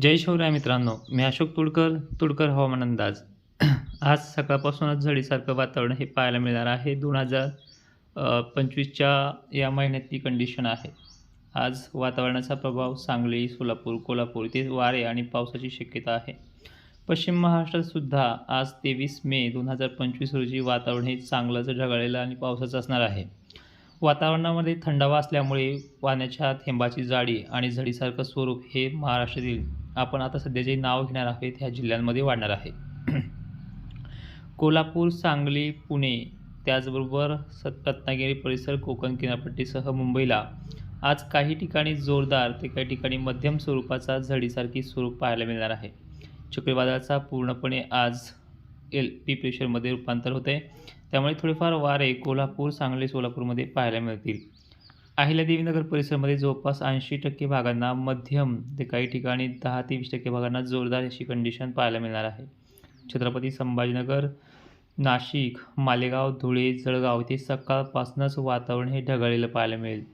जय शिवराय मित्रांनो मी अशोक तुडकर तुडकर हवामान अंदाज. आज सकाळपासूनच झडीसारखं वातावरण हे पाहायला मिळणार आहे. दोन हजार पंचवीसच्या या महिन्यातली कंडिशन आहे. आज वातावरणाचा प्रभाव सांगली सोलापूर कोल्हापूर ते वारे आणि पावसाची शक्यता आहे. पश्चिम महाराष्ट्रातसुद्धा आज तेवीस मे दोन हजार पंचवीस रोजी वातावरण हे चांगलंच ढगाळलेलं आणि पावसाचं असणार आहे. वातावरणामध्ये थंडावा असल्यामुळे पाण्याच्या थेंबाची जाडी आणि झडीसारखं स्वरूप हे महाराष्ट्रातील आपण आता सध्या जे नाव घेणार आहोत ह्या जिल्ह्यांमध्ये वाढणार आहे. कोल्हापूर सांगली पुणे त्याचबरोबर सत रत्नागिरी परिसर कोकण किनारपट्टीसह मुंबईला आज काही ठिकाणी जोरदार ते काही ठिकाणी मध्यम स्वरूपाचा झडीसारखी स्वरूप पाहायला मिळणार आहे. चक्रीवादळाचा पूर्णपणे आज एल पी प्रेशरमध्ये रूपांतर होते त्यामुळे थोडेफार वारे कोल्हापूर सांगली सोलापूरमध्ये पाहायला मिळतील. अहिल्यादेवीनगर परिसरामध्ये जवळपास ऐंशी टक्के भागांना मध्यम ते काही ठिकाणी दहा ते वीस टक्के भागांना जोरदार अशी कंडिशन पाहायला मिळणार आहे. छत्रपती संभाजीनगर नाशिक मालेगाव धुळे जळगाव इथे सकाळपासूनच वातावरण हे ढगाळलेलं पाहायला मिळेल.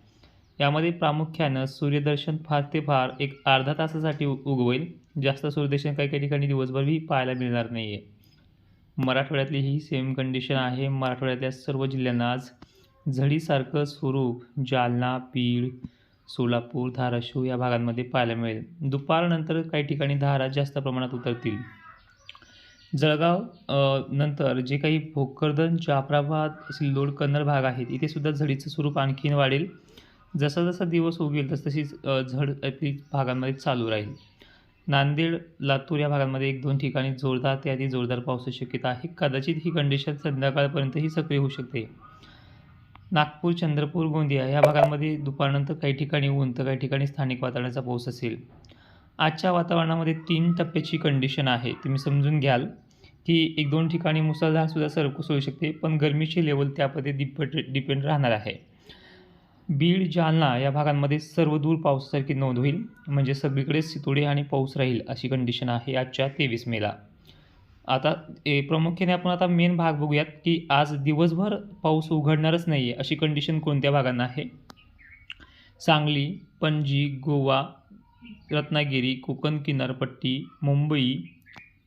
यामध्ये प्रामुख्यानं सूर्यदर्शन फार ते फार एक अर्धा तासासाठी उगवेल. जास्त सूर्यदर्शन काही काही ठिकाणी दिवसभरही पाहायला मिळणार नाही आहे मराठवाड्यातली ही सेम कंडिशन आहे. मराठवाड्यातल्या सर्व जिल्ह्यांना आज झडीसारखं स्वरूप जालना बीड सोलापूर धाराशिव या भागांमध्ये पाहायला मिळेल. दुपारनंतर काही ठिकाणी धारा जास्त प्रमाणात उतरतील. जळगाव नंतर जे काही भोकरदन जाफराबाद सिल्लोड कन्नड भाग आहेत इथे सुद्धा झडीचं स्वरूप आणखीन वाढेल. जसा जसा दिवस उगेल तसतशी झड भागांमध्ये चालू राहील. नांदेड लातूर या भागांमध्ये एक दोन ठिकाणी जोरदार ते आधी जोरदार पावसाची शक्यता आहे. कदाचित ही कंडिशन संध्याकाळपर्यंतही सक्रिय होऊ शकते. नागपूर चंद्रपूर गोंदिया या भागांमध्ये दुपारनंतर काही ठिकाणी ऊन तर काही ठिकाणी स्थानिक वातावरणाचा पाऊस असेल. आजच्या वातावरणामध्ये तीन टप्प्याची कंडिशन आहे. तुम्ही समजून घ्याल की एक दोन ठिकाणी मुसळधारसुद्धा सरकूस होऊ शकते पण गरमीची लेवल त्यामध्ये डिपेंड डिपेंड राहणार आहे. बीड जालना या भागांमध्ये सर्वदूर पावसासारखी नोंद होईल. म्हणजे सगळीकडे सितोडे आणि पाऊस राहील अशी कंडिशन आहे आजच्या तेवीस मेला. आता ए प्रामुख्याने आपण आता मेन भाग बघूयात की आज दिवसभर पाऊस उघडणारच नाही आहे अशी कंडिशन कोणत्या भागांना आहे? सांगली पणजी गोवा रत्नागिरी कोकण किनारपट्टी मुंबई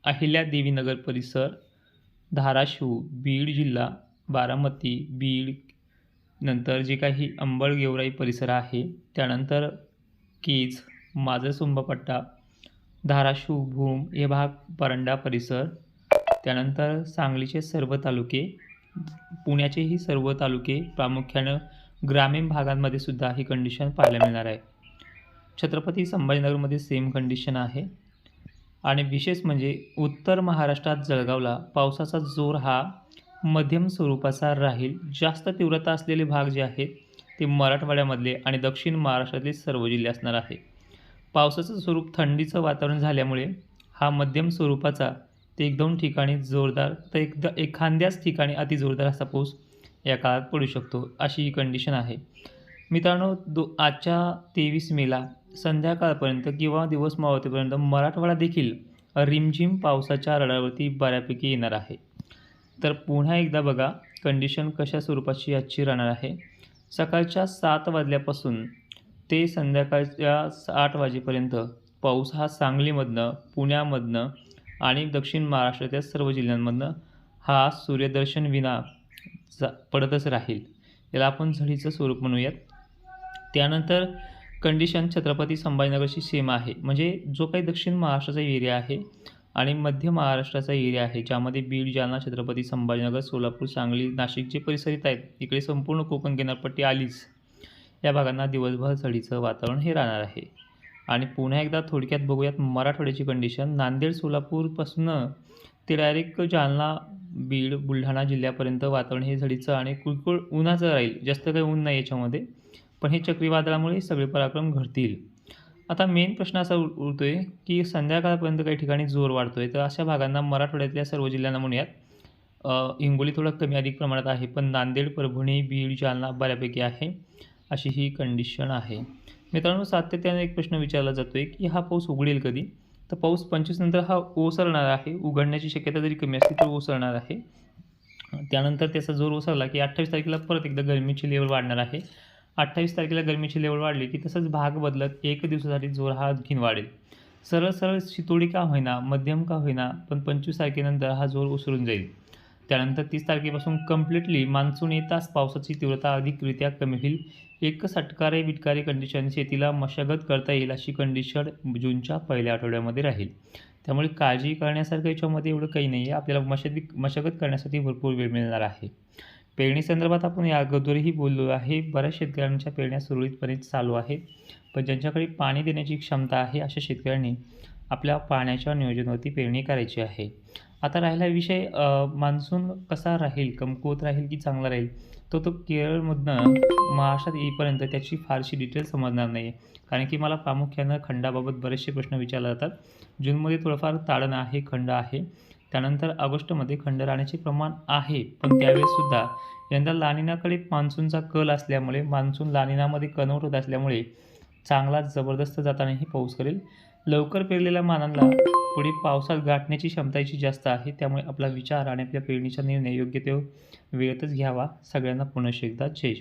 अहिल्यादेवीनगर परिसर धाराशिव बीड जिल्हा बारामती बीड नंतर जे काही अंबड गेवराई परिसर आहे त्यानंतर केज माझरसुंबा धाराशिव भूम हे भाग परंडा परिसर त्यानंतर सांगलीचे सर्व तालुके पुण्याचेही सर्व तालुके प्रामुख्यानं ग्रामीण भागांमध्ये सुद्धा ही कंडिशन पाहायला मिळणार आहे. छत्रपती संभाजीनगरमध्ये सेम कंडिशन आहे. आणि विशेष म्हणजे उत्तर महाराष्ट्रात जळगावला पावसाचा जोर हा मध्यम स्वरूपाचा राहील. जास्त तीव्रता असलेले भाग जे आहेत ते मराठवाड्यामधले आणि दक्षिण महाराष्ट्रातले सर्व जिल्हे असणार आहे. पावसाचं स्वरूप थंडीचं वातावरण झाल्यामुळे हा मध्यम स्वरूपाचा ते एक दोन ठिकाणी जोरदार तर एकदा एखाद्याच ठिकाणी अति जोरदार असा पाऊस या काळात पडू शकतो अशी ही कंडिशन आहे. मित्रांनो दो आजच्या तेवीस मेला संध्याकाळपर्यंत किंवा दिवस मावतीपर्यंत मराठवाडा देखील रिमझिम पावसाच्या रडावरती बऱ्यापैकी येणार आहे. तर पुन्हा एकदा बघा कंडिशन कशा स्वरूपाची आजची राहणार आहे. सकाळच्या सात वाजल्यापासून ते संध्याकाळच्या आठ वाजेपर्यंत पाऊस हा सांगलीमधनं पुण्यामधनं आणि दक्षिण महाराष्ट्राच्या सर्व जिल्ह्यांमधनं हा सूर्यदर्शन विना जा पडतच राहील. याला आपण झडीचं स्वरूप म्हणूयात. त्यानंतर कंडिशन छत्रपती संभाजीनगरची सेम आहे. म्हणजे जो काही दक्षिण महाराष्ट्राचा एरिया आहे आणि मध्य महाराष्ट्राचा एरिया आहे ज्यामध्ये बीड जालना छत्रपती संभाजीनगर सोलापूर सांगली नाशिक जे परिसरित आहेत इकडे संपूर्ण कोकण किनारपट्टी आलीच या भागांना दिवसभर झडीचं वातावरण हे राहणार आहे. आणि पुन्हा एकदा थोडक्यात बघूयात मराठवाड्याची कंडिशन नांदेड सोलापूरपासून ते डायरेक्ट जालना बीड बुलढाणा जिल्ह्यापर्यंत वातावरण हे झडीचं आणि कुळकुळ उन्हाचं राहील. जास्त काही ऊन नाही याच्यामध्ये. पण हे चक्रीवादळामुळे सगळे पराक्रम घडतील. आता मेन प्रश्न असा उरतो आहे की संध्याकाळपर्यंत काही ठिकाणी जोर वाढतो आहे तर अशा भागांना मराठवाड्यातल्या सर्व जिल्ह्यांना म्हणूयात. हिंगोली थोडं कमी अधिक प्रमाणात आहे पण नांदेड परभणी बीड जालना बऱ्यापैकी आहे. अशी ही कंडिशन आहे. मित्रांनो सातत्याने एक प्रश्न विचारला जातो आहे की हा पाऊस उघडेल कधी? तर पाऊस पंचवीस नंतर हा ओसरणार आहे उघडण्याची शक्यता जरी कमी असली तर ओसरणार आहे. त्यानंतर त्याचा जोर ओसरला की अठ्ठावीस तारखेला परत एकदा गरमीची लेवल वाढणार आहे. अठ्ठावीस तारखेला गरमीची लेवल वाढली की तसंच भाग बदलत एक दिवसासाठी जोर हा आणखीन वाढेल. सरळ सरळ शितोडी का होईना मध्यम का होईना पण पंचवीस तारखेनंतर हा जोर ओसरून जाईल. त्यानंतर तीस तारखेपासून कम्प्लिटली मान्सून येताच पावसाची तीव्रता अधिकरित्या कमी होईल. एक सटकारे विटकारे कंडिशन शेतीला मशागत करता येईल अशी कंडिशन जूनच्या पहिल्या आठवड्यामध्ये राहील. त्यामुळे काळजी करण्यासारखं याच्यामध्ये एवढं काही नाही आहे आपल्याला मशागत मशागत करण्यासाठी भरपूर वेळ मिळणार आहे. पेरणी संदर्भात आपण या अगोदरही बोललो आहे. बऱ्याच शेतकऱ्यांच्या पेरण्या सुरळीतपणे चालू आहेत. पण ज्यांच्याकडे पाणी देण्याची क्षमता आहे अशा शेतकऱ्यांनी आपल्या पाण्याच्या नियोजनावरती पेरणी करायची आहे. आता राहिला विषय मान्सून कसा राहील? कमकुवत राहील की चांगला राहील? तो तो केरळमधनं महाराष्ट्रात येईपर्यंत त्याची फारशी डिटेल समजणार नाही आहे कारण की मला प्रामुख्यानं खंडाबाबत बरेचसे प्रश्न विचारले जातात. जूनमध्ये थोडंफार ताडण आहे खंड आहे. त्यानंतर ऑगस्टमध्ये खंड राहण्याचे प्रमाण आहे. पण त्यावेळेससुद्धा यंदा लानिनाकडे मान्सूनचा कल असल्यामुळे मान्सून लानिनामध्ये कन्वर्ट होत असल्यामुळे चांगला जबरदस्त जातानाही पाऊस करेल. लवकर पेरलेल्या मानांना पुढे पावसात गाठण्याची क्षमताची जास्त आहे त्यामुळे आपला विचार आणि आपल्या पेरणीचा निर्णय योग्य ते वेळेतच घ्यावा. सगळ्यांना पुनश्च एकदा जय